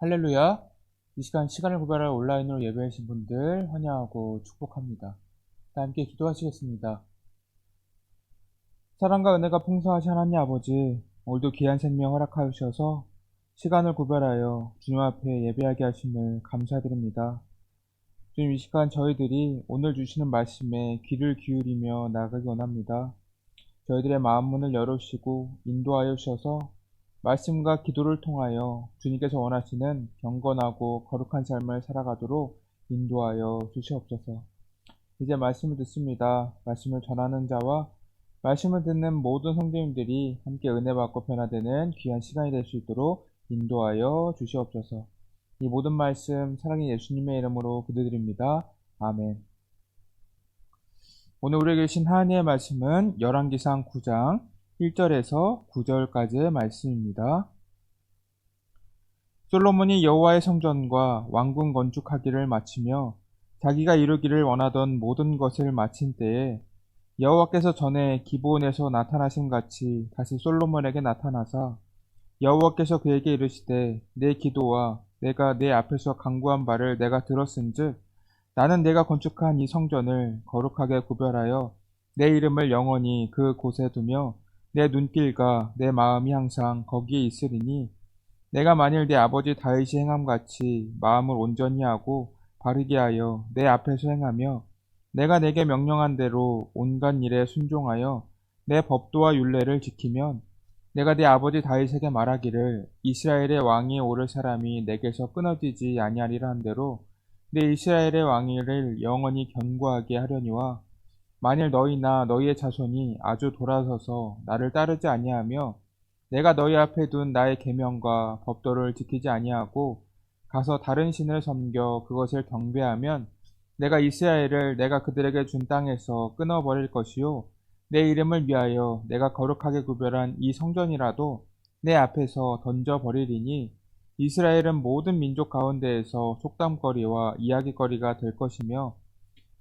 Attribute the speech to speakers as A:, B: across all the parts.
A: 할렐루야. 이 시간 시간을 구별할 온라인으로 예배하신 분들 환영하고 축복합니다. 다 함께 기도하시겠습니다. 사랑과 은혜가 풍성하신 하나님 아버지, 오늘도 귀한 생명 허락하여 주셔서 시간을 구별하여 주님 앞에 예배하게 하심을 감사드립니다. 주님 이 시간 저희들이 오늘 주시는 말씀에 귀를 기울이며 나가기 원합니다. 저희들의 마음 문을 열어주시고 인도하여 주셔서 말씀과 기도를 통하여 주님께서 원하시는 경건하고 거룩한 삶을 살아가도록 인도하여 주시옵소서. 이제 말씀을 듣습니다. 말씀을 전하는 자와 말씀을 듣는 모든 성도님들이 함께 은혜 받고 변화되는 귀한 시간이 될 수 있도록 인도하여 주시옵소서. 이 모든 말씀 사랑의 예수님의 이름으로 기도드립니다. 아멘. 오늘 우리에게 주신 하나님의 말씀은 열왕기상 9장 1절에서 9절까지의 말씀입니다. 솔로몬이 여호와의 성전과 왕궁 건축하기를 마치며 자기가 이루기를 원하던 모든 것을 마친 때에 여호와께서 전에 기브온에서 나타나신 같이 다시 솔로몬에게 나타나사 여호와께서 그에게 이르시되 내 기도와 내가 내 앞에서 강구한 바를 내가 들었은즉 나는 내가 건축한 이 성전을 거룩하게 구별하여 내 이름을 영원히 그 곳에 두며 내 눈길과 내 마음이 항상 거기에 있으리니 내가 만일 내 아버지 다윗이 행함같이 마음을 온전히 하고 바르게 하여 내 앞에서 행하며 내가 내게 명령한 대로 온갖 일에 순종하여 내 법도와 율례를 지키면 내가 내 아버지 다윗에게 말하기를 이스라엘의 왕이 오를 사람이 내게서 끊어지지 아니하리라 한 대로 내 이스라엘의 왕위를 영원히 견고하게 하려니와 만일 너희나 너희의 자손이 아주 돌아서서 나를 따르지 아니하며 내가 너희 앞에 둔 나의 계명과 법도를 지키지 아니하고 가서 다른 신을 섬겨 그것을 경배하면 내가 이스라엘을 내가 그들에게 준 땅에서 끊어버릴 것이요. 내 이름을 위하여 내가 거룩하게 구별한 이 성전이라도 내 앞에서 던져버리리니 이스라엘은 모든 민족 가운데에서 속담거리와 이야기거리가 될 것이며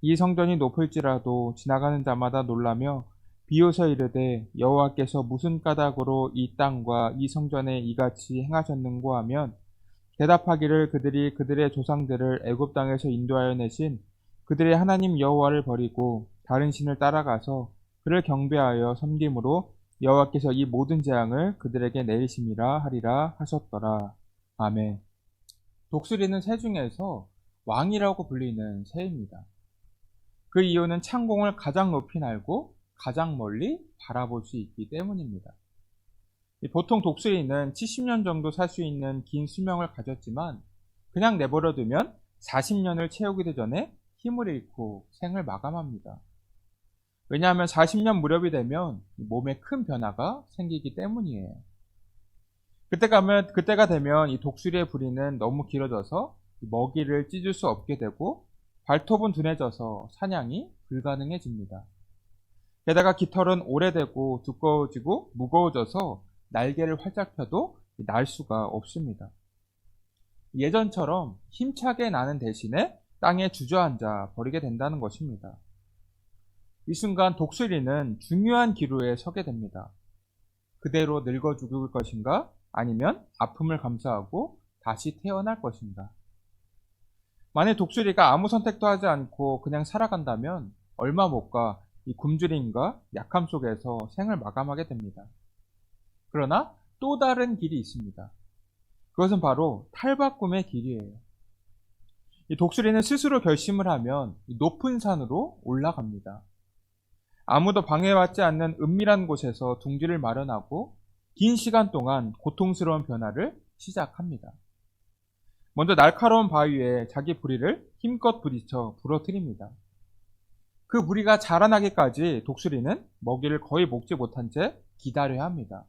A: 이 성전이 높을지라도 지나가는 자마다 놀라며 비웃어 이르되 여호와께서 무슨 까닭으로 이 땅과 이 성전에 이같이 행하셨는고 하면 대답하기를 그들이 그들의 조상들을 애굽 땅에서 인도하여 내신 그들의 하나님 여호와를 버리고 다른 신을 따라가서 그를 경배하여 섬김으로 여호와께서 이 모든 재앙을 그들에게 내리심이라 하리라 하셨더라. 아멘. 독수리는 새 중에서 왕이라고 불리는 새입니다. 그 이유는 창공을 가장 높이 날고 가장 멀리 바라볼 수 있기 때문입니다. 보통 독수리는 70년 정도 살 수 있는 긴 수명을 가졌지만 그냥 내버려두면 40년을 채우기도 전에 힘을 잃고 생을 마감합니다. 왜냐하면 40년 무렵이 되면 몸에 큰 변화가 생기기 때문이에요. 그때 가, 면, 그때가 되면 이 독수리의 부리는 너무 길어져서 먹이를 찢을 수 없게 되고 발톱은 둔해져서 사냥이 불가능해집니다. 게다가 깃털은 오래되고 두꺼워지고 무거워져서 날개를 활짝 펴도 날 수가 없습니다. 예전처럼 힘차게 나는 대신에 땅에 주저앉아 버리게 된다는 것입니다. 이 순간 독수리는 중요한 기로에 서게 됩니다. 그대로 늙어 죽을 것인가 아니면 아픔을 감수하고 다시 태어날 것인가. 만약 독수리가 아무 선택도 하지 않고 그냥 살아간다면 얼마 못 가 이 굶주림과 약함 속에서 생을 마감하게 됩니다. 그러나 또 다른 길이 있습니다. 그것은 바로 탈바꿈의 길이에요. 이 독수리는 스스로 결심을 하면 높은 산으로 올라갑니다. 아무도 방해받지 않는 은밀한 곳에서 둥지를 마련하고 긴 시간 동안 고통스러운 변화를 시작합니다. 먼저 날카로운 바위에 자기 부리를 힘껏 부딪혀 부러뜨립니다. 그 부리가 자라나기까지 독수리는 먹이를 거의 먹지 못한 채 기다려야 합니다.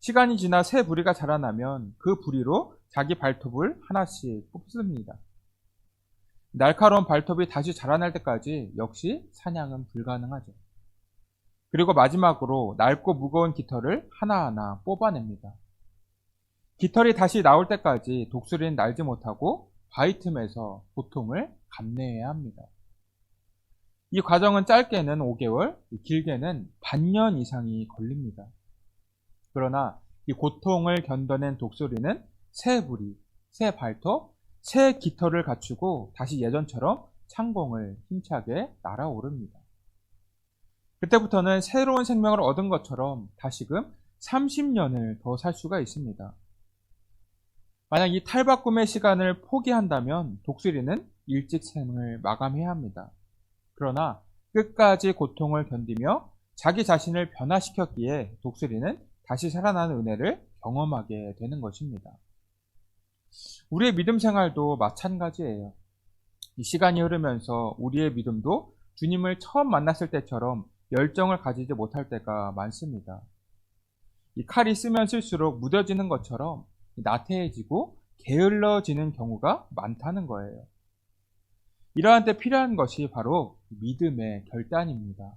A: 시간이 지나 새 부리가 자라나면 그 부리로 자기 발톱을 하나씩 뽑습니다. 날카로운 발톱이 다시 자라날 때까지 역시 사냥은 불가능하죠. 그리고 마지막으로 낡고 무거운 깃털을 하나하나 뽑아냅니다. 깃털이 다시 나올 때까지 독수리는 날지 못하고 바위 틈에서 고통을 감내해야 합니다. 이 과정은 짧게는 5개월, 길게는 반년 이상이 걸립니다. 그러나 이 고통을 견뎌낸 독수리는 새 부리, 새 발톱, 새 깃털을 갖추고 다시 예전처럼 창공을 힘차게 날아오릅니다. 그때부터는 새로운 생명을 얻은 것처럼 다시금 30년을 더 살 수가 있습니다. 만약 이 탈바꿈의 시간을 포기한다면 독수리는 일찍 생을 마감해야 합니다. 그러나 끝까지 고통을 견디며 자기 자신을 변화시켰기에 독수리는 다시 살아나는 은혜를 경험하게 되는 것입니다. 우리의 믿음 생활도 마찬가지예요. 이 시간이 흐르면서 우리의 믿음도 주님을 처음 만났을 때처럼 열정을 가지지 못할 때가 많습니다. 이 칼이 쓰면 쓸수록 무뎌지는 것처럼 나태해지고 게을러지는 경우가 많다는 거예요. 이러한 때 필요한 것이 바로 믿음의 결단입니다.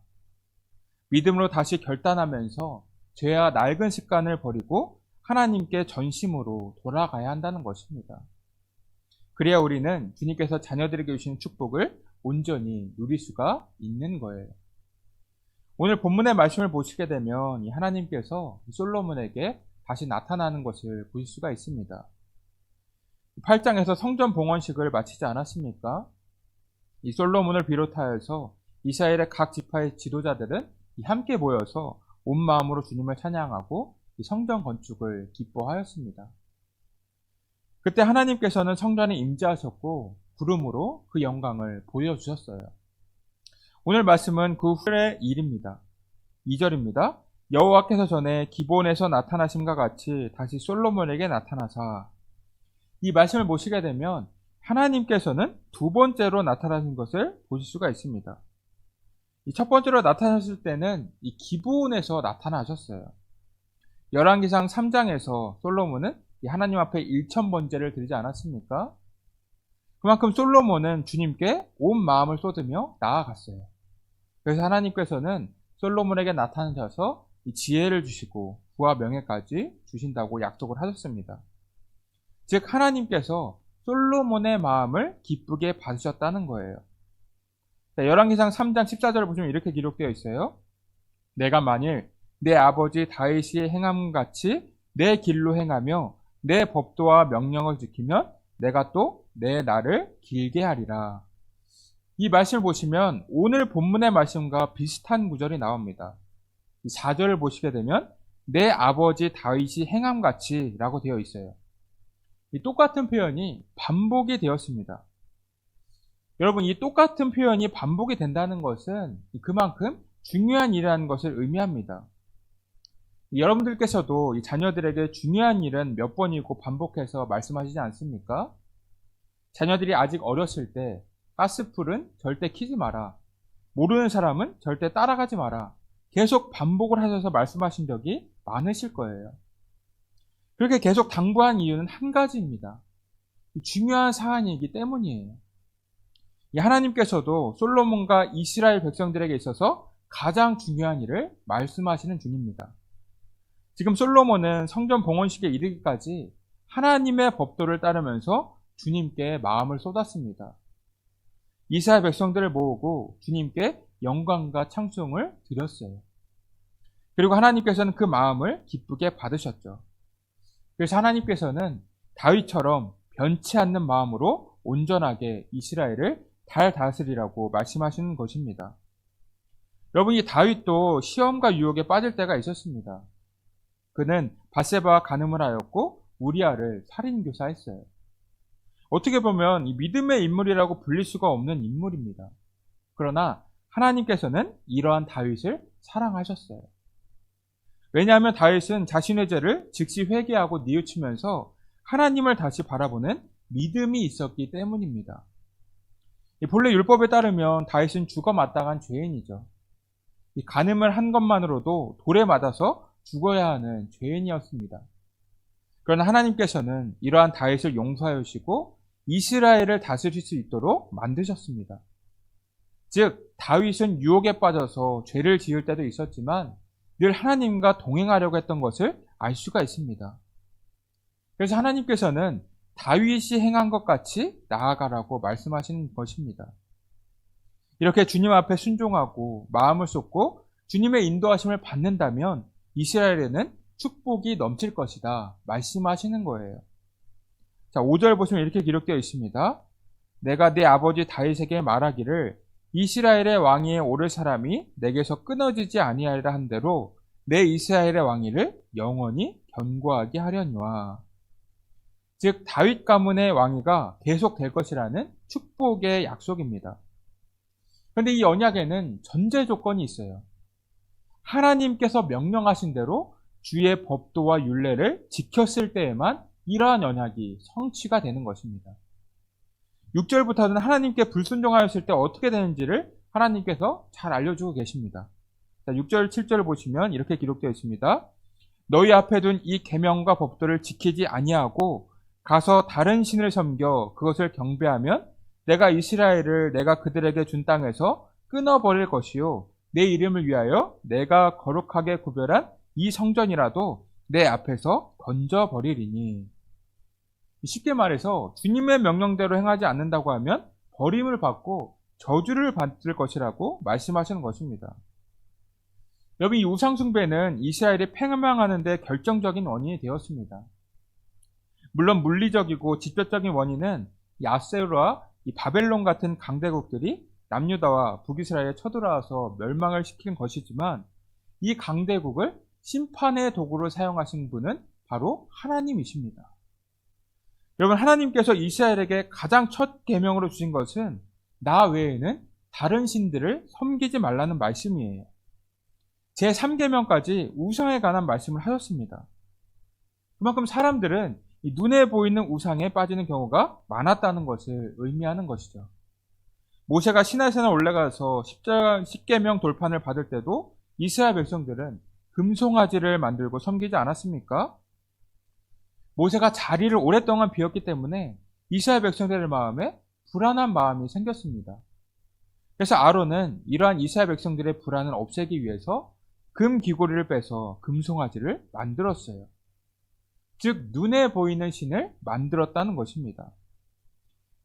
A: 믿음으로 다시 결단하면서 죄와 낡은 습관을 버리고 하나님께 전심으로 돌아가야 한다는 것입니다. 그래야 우리는 주님께서 자녀들에게 주신 축복을 온전히 누릴 수가 있는 거예요. 오늘 본문의 말씀을 보시게 되면 하나님께서 솔로몬에게 다시 나타나는 것을 보실 수가 있습니다. 8장에서 성전 봉헌식을 마치지 않았습니까? 이 솔로몬을 비롯하여서 이스라엘의 각 지파의 지도자들은 함께 모여서 온 마음으로 주님을 찬양하고 성전 건축을 기뻐하였습니다. 그때 하나님께서는 성전에 임재하셨고 구름으로 그 영광을 보여주셨어요. 오늘 말씀은 그 후의 일입니다. 2절입니다. 여호와께서 전에 기본에서 나타나심과 같이 다시 솔로몬에게 나타나사 이 말씀을 보시게 되면 하나님께서는 두 번째로 나타나신 것을 보실 수가 있습니다. 첫 번째로 나타나셨을 때는 이 기본에서 나타나셨어요. 열왕기상 3장에서 솔로몬은 하나님 앞에 1천 번제를 드리지 않았습니까? 그만큼 솔로몬은 주님께 온 마음을 쏟으며 나아갔어요. 그래서 하나님께서는 솔로몬에게 나타나셔서 지혜를 주시고 부와 명예까지 주신다고 약속을 하셨습니다. 즉 하나님께서 솔로몬의 마음을 기쁘게 봐주셨다는 거예요. 열왕기상 3장 14절을 보시면 이렇게 기록되어 있어요. 내가 만일 내 아버지 다윗이 행함 같이 내 길로 행하며 내 법도와 명령을 지키면 내가 또 내 날을 길게 하리라. 이 말씀을 보시면 오늘 본문의 말씀과 비슷한 구절이 나옵니다. 이 4절을 보시게 되면 내 아버지 다윗이 행함 같이 라고 되어 있어요. 이 똑같은 표현이 반복이 되었습니다. 여러분, 이 똑같은 표현이 반복이 된다는 것은 그만큼 중요한 일이라는 것을 의미합니다. 여러분들께서도 자녀들에게 중요한 일은 몇 번이고 반복해서 말씀하시지 않습니까? 자녀들이 아직 어렸을 때 가스풀은 절대 키지 마라. 모르는 사람은 절대 따라가지 마라. 계속 반복을 하셔서 말씀하신 적이 많으실 거예요. 그렇게 계속 당부한 이유는 한 가지입니다. 중요한 사안이기 때문이에요. 하나님께서도 솔로몬과 이스라엘 백성들에게 있어서 가장 중요한 일을 말씀하시는 중입니다. 지금 솔로몬은 성전 봉헌식에 이르기까지 하나님의 법도를 따르면서 주님께 마음을 쏟았습니다. 이스라엘 백성들을 모으고 주님께 영광과 창송을 드렸어요. 그리고 하나님께서는 그 마음을 기쁘게 받으셨죠. 그래서 하나님께서는 다윗처럼 변치 않는 마음으로 온전하게 이스라엘을 잘 다스리라고 말씀하시는 것입니다. 여러분, 이 다윗도 시험과 유혹에 빠질 때가 있었습니다. 그는 바세바와 간음을 하였고 우리아를 살인교사했어요. 어떻게 보면 믿음의 인물이라고 불릴 수가 없는 인물입니다. 그러나 하나님께서는 이러한 다윗을 사랑하셨어요. 왜냐하면 다윗은 자신의 죄를 즉시 회개하고 뉘우치면서 하나님을 다시 바라보는 믿음이 있었기 때문입니다. 본래 율법에 따르면 다윗은 죽어 마땅한 죄인이죠. 간음을 한 것만으로도 돌에 맞아서 죽어야 하는 죄인이었습니다. 그러나 하나님께서는 이러한 다윗을 용서하여 주시고 이스라엘을 다스릴 수 있도록 만드셨습니다. 즉 다윗은 유혹에 빠져서 죄를 지을 때도 있었지만 늘 하나님과 동행하려고 했던 것을 알 수가 있습니다. 그래서 하나님께서는 다윗이 행한 것 같이 나아가라고 말씀하시는 것입니다. 이렇게 주님 앞에 순종하고 마음을 쏟고 주님의 인도하심을 받는다면 이스라엘에는 축복이 넘칠 것이다 말씀하시는 거예요. 자, 5절 보시면 이렇게 기록되어 있습니다. 내가 내 아버지 다윗에게 말하기를 이스라엘의 왕위에 오를 사람이 내게서 끊어지지 아니하리라 한 대로 내 이스라엘의 왕위를 영원히 견고하게 하려니와 즉 다윗 가문의 왕위가 계속될 것이라는 축복의 약속입니다. 그런데 이 언약에는 전제 조건이 있어요. 하나님께서 명령하신 대로 주의 법도와 율례를 지켰을 때에만 이러한 언약이 성취가 되는 것입니다. 6절부터는 하나님께 불순종하였을 때 어떻게 되는지를 하나님께서 잘 알려주고 계십니다. 자, 6절, 7절을 보시면 이렇게 기록되어 있습니다. 너희 앞에 둔 이 계명과 법도를 지키지 아니하고 가서 다른 신을 섬겨 그것을 경배하면 내가 이스라엘을 내가 그들에게 준 땅에서 끊어버릴 것이요 내 이름을 위하여 내가 거룩하게 구별한 이 성전이라도 내 앞에서 던져버리리니 쉽게 말해서 주님의 명령대로 행하지 않는다고 하면 버림을 받고 저주를 받을 것이라고 말씀하시는 것입니다. 여기 이 우상숭배는 이스라엘이 팽망하는 데 결정적인 원인이 되었습니다. 물론 물리적이고 직접적인 원인은 야세르와 이 바벨론 같은 강대국들이 남유다와 북이스라엘에 쳐들어와서 멸망을 시킨 것이지만 이 강대국을 심판의 도구로 사용하신 분은 바로 하나님이십니다. 여러분 하나님께서 이스라엘에게 가장 첫 계명으로 주신 것은 나 외에는 다른 신들을 섬기지 말라는 말씀이에요. 제 3계명까지 우상에 관한 말씀을 하셨습니다. 그만큼 사람들은 눈에 보이는 우상에 빠지는 경우가 많았다는 것을 의미하는 것이죠. 모세가 시나이산에 올라가서 10계명 돌판을 받을 때도 이스라엘 백성들은 금송아지를 만들고 섬기지 않았습니까? 모세가 자리를 오랫동안 비웠기 때문에 이스라엘 백성들의 마음에 불안한 마음이 생겼습니다. 그래서 아론은 이러한 이스라엘 백성들의 불안을 없애기 위해서 금 귀고리를 빼서 금송아지를 만들었어요. 즉 눈에 보이는 신을 만들었다는 것입니다.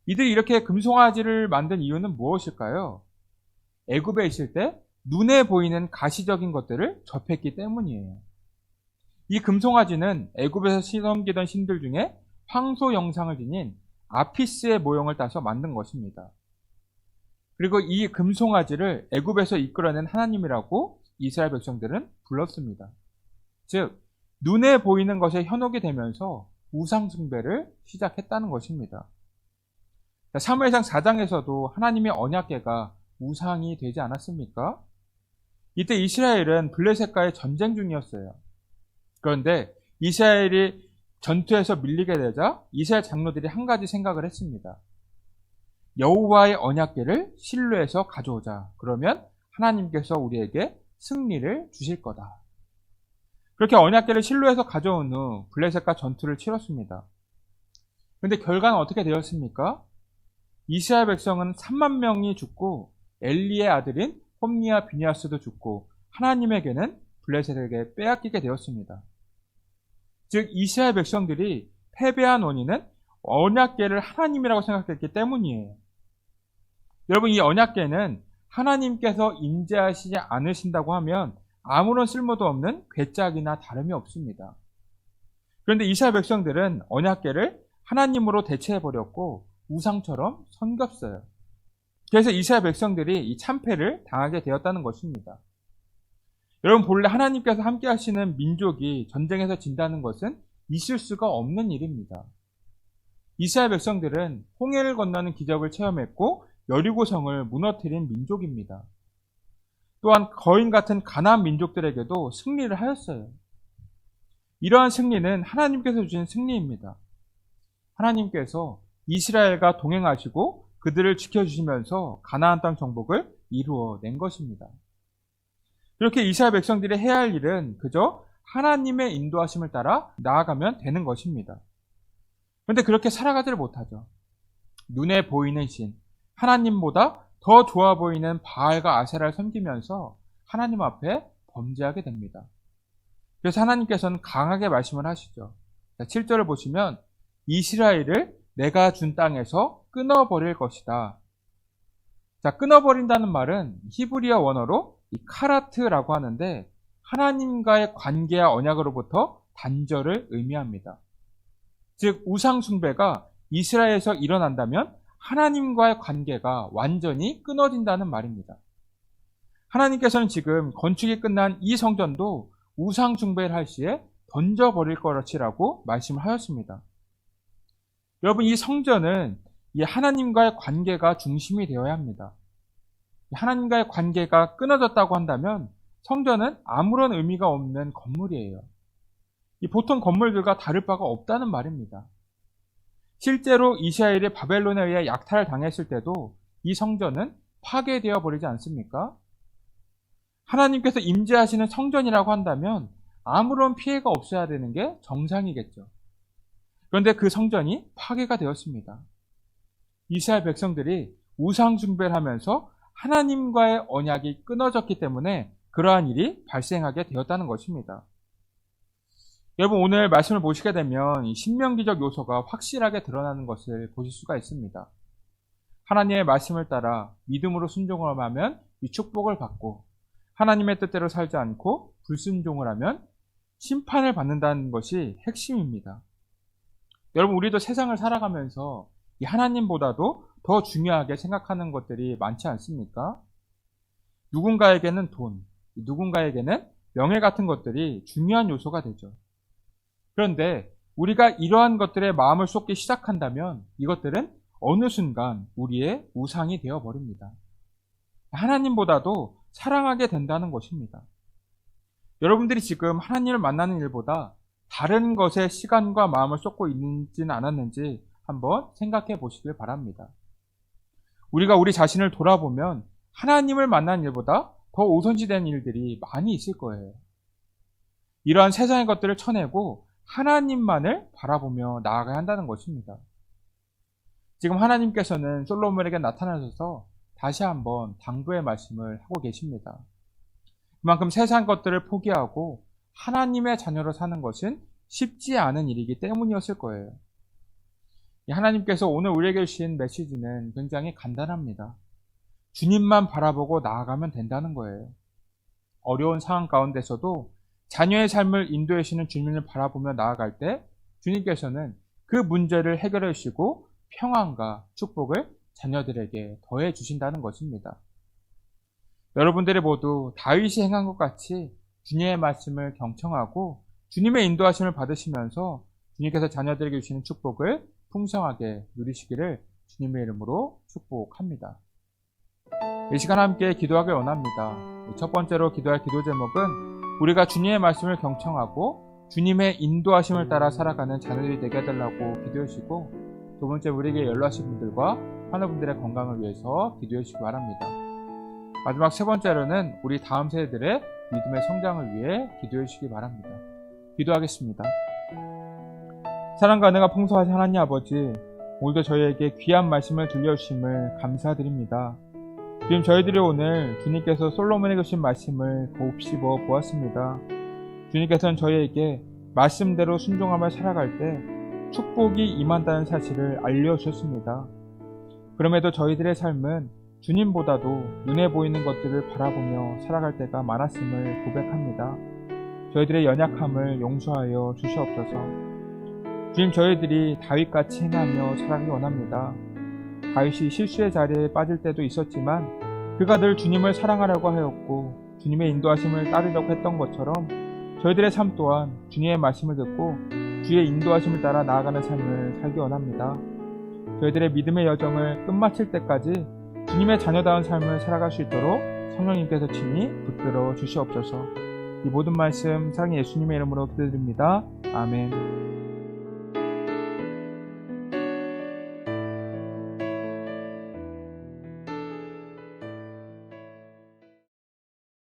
A: 이들이 이렇게 금송아지를 만든 이유는 무엇일까요? 애굽에 있을 때 눈에 보이는 가시적인 것들을 접했기 때문이에요. 이 금송아지는 애굽에서 시섬기던 신들 중에 황소 영상을 지닌 아피스의 모형을 따서 만든 것입니다. 그리고 이 금송아지를 애굽에서 이끌어낸 하나님이라고 이스라엘 백성들은 불렀습니다. 즉, 눈에 보이는 것에 현혹이 되면서 우상 숭배를 시작했다는 것입니다. 사무엘상 4장에서도 하나님의 언약계가 우상이 되지 않았습니까? 이때 이스라엘은 블레셋과의 전쟁 중이었어요. 그런데 이스라엘이 전투에서 밀리게 되자 이스라엘 장로들이 한 가지 생각을 했습니다. 여호와의 언약계를 실로에서 가져오자. 그러면 하나님께서 우리에게 승리를 주실 거다. 그렇게 언약계를 실로에서 가져온 후 블레셋과 전투를 치렀습니다. 그런데 결과는 어떻게 되었습니까? 이스라엘 백성은 3만 명이 죽고 엘리의 아들인 홈니아 비니아스도 죽고 하나님에게는 블레셋에게 빼앗기게 되었습니다. 즉 이스라엘 백성들이 패배한 원인은 언약계를 하나님이라고 생각했기 때문이에요. 여러분 이 언약계는 하나님께서 임재하시지 않으신다고 하면 아무런 쓸모도 없는 괴짝이나 다름이 없습니다. 그런데 이스라엘 백성들은 언약계를 하나님으로 대체해 버렸고 우상처럼 섬겼어요. 그래서 이스라엘 백성들이 이 참패를 당하게 되었다는 것입니다. 여러분 본래 하나님께서 함께 하시는 민족이 전쟁에서 진다는 것은 있을 수가 없는 일입니다. 이스라엘 백성들은 홍해를 건너는 기적을 체험했고 여리고성을 무너뜨린 민족입니다. 또한 거인 같은 가나안 민족들에게도 승리를 하였어요. 이러한 승리는 하나님께서 주신 승리입니다. 하나님께서 이스라엘과 동행하시고 그들을 지켜주시면서 가나안 땅 정복을 이루어낸 것입니다. 이렇게 이스라엘 백성들이 해야 할 일은 그저 하나님의 인도하심을 따라 나아가면 되는 것입니다. 그런데 그렇게 살아가지를 못하죠. 눈에 보이는 신, 하나님보다 더 좋아 보이는 바알과 아세라를 섬기면서 하나님 앞에 범죄하게 됩니다. 그래서 하나님께서는 강하게 말씀을 하시죠. 7절을 보시면 이스라엘을 내가 준 땅에서 끊어버릴 것이다. 자, 끊어버린다는 말은 히브리어 원어로 카라트라고 하는데 하나님과의 관계와 언약으로부터 단절을 의미합니다. 즉 우상 숭배가 이스라엘에서 일어난다면 하나님과의 관계가 완전히 끊어진다는 말입니다. 하나님께서는 지금 건축이 끝난 이 성전도 우상 숭배를 할 시에 던져버릴 것이라고 말씀을 하였습니다. 여러분, 이 성전은 이 하나님과의 관계가 중심이 되어야 합니다. 하나님과의 관계가 끊어졌다고 한다면 성전은 아무런 의미가 없는 건물이에요. 이 보통 건물들과 다를 바가 없다는 말입니다. 실제로 이스라엘이 바벨론에 의해 약탈을 당했을 때도 이 성전은 파괴되어 버리지 않습니까? 하나님께서 임재하시는 성전이라고 한다면 아무런 피해가 없어야 되는 게 정상이겠죠. 그런데 그 성전이 파괴가 되었습니다. 이스라엘 백성들이 우상 숭배를 하면서 하나님과의 언약이 끊어졌기 때문에 그러한 일이 발생하게 되었다는 것입니다. 여러분 오늘 말씀을 보시게 되면 신명기적 요소가 확실하게 드러나는 것을 보실 수가 있습니다. 하나님의 말씀을 따라 믿음으로 순종을 하면 이 축복을 받고 하나님의 뜻대로 살지 않고 불순종을 하면 심판을 받는다는 것이 핵심입니다. 여러분 우리도 세상을 살아가면서 하나님보다도 더 중요하게 생각하는 것들이 많지 않습니까? 누군가에게는 돈, 누군가에게는 명예 같은 것들이 중요한 요소가 되죠. 그런데 우리가 이러한 것들에 마음을 쏟기 시작한다면 이것들은 어느 순간 우리의 우상이 되어 버립니다. 하나님보다도 사랑하게 된다는 것입니다. 여러분들이 지금 하나님을 만나는 일보다 다른 것에 시간과 마음을 쏟고 있는지는 않았는지 한번 생각해 보시길 바랍니다. 우리가 우리 자신을 돌아보면 하나님을 만난 일보다 더 우선시된 일들이 많이 있을 거예요. 이러한 세상의 것들을 쳐내고 하나님만을 바라보며 나아가야 한다는 것입니다. 지금 하나님께서는 솔로몬에게 나타나셔서 다시 한번 당부의 말씀을 하고 계십니다. 그만큼 세상 것들을 포기하고 하나님의 자녀로 사는 것은 쉽지 않은 일이기 때문이었을 거예요. 하나님께서 오늘 우리에게 주신 메시지는 굉장히 간단합니다. 주님만 바라보고 나아가면 된다는 거예요. 어려운 상황 가운데서도 자녀의 삶을 인도해 주시는 주님을 바라보며 나아갈 때 주님께서는 그 문제를 해결해 주시고 평안과 축복을 자녀들에게 더해 주신다는 것입니다. 여러분들이 모두 다윗이 행한 것 같이 주님의 말씀을 경청하고 주님의 인도하심을 받으시면서 주님께서 자녀들에게 주시는 축복을 풍성하게 누리시기를 주님의 이름으로 축복합니다. 이 시간 함께 기도하길 원합니다. 첫 번째로 기도할 기도 제목은 우리가 주님의 말씀을 경청하고 주님의 인도하심을 따라 살아가는 자녀들이 되게 해달라고 기도해 주시고 두 번째 우리에게 연락하신 분들과 하나분들의 건강을 위해서 기도해 주시기 바랍니다. 마지막 세 번째로는 우리 다음 세대들의 믿음의 성장을 위해 기도해 주시기 바랍니다. 기도하겠습니다. 사랑과 은혜가 풍성하신 하나님 아버지, 오늘도 저희에게 귀한 말씀을 들려주심을 감사드립니다. 지금 저희들이 오늘 주님께서 솔로몬에게 주신 말씀을 곱씹어 보았습니다. 주님께서는 저희에게 말씀대로 순종하며 살아갈 때 축복이 임한다는 사실을 알려주셨습니다. 그럼에도 저희들의 삶은 주님보다도 눈에 보이는 것들을 바라보며 살아갈 때가 많았음을 고백합니다. 저희들의 연약함을 용서하여 주시옵소서. 주님 저희들이 다윗같이 행하며 살아가기 원합니다. 다윗이 실수의 자리에 빠질 때도 있었지만 그가 늘 주님을 사랑하려고 하였고 주님의 인도하심을 따르려고 했던 것처럼 저희들의 삶 또한 주님의 말씀을 듣고 주의 인도하심을 따라 나아가는 삶을 살기 원합니다. 저희들의 믿음의 여정을 끝마칠 때까지 주님의 자녀다운 삶을 살아갈 수 있도록 성령님께서 친히 붙들어 주시옵소서. 이 모든 말씀 사랑의 예수님의 이름으로 기도드립니다. 아멘.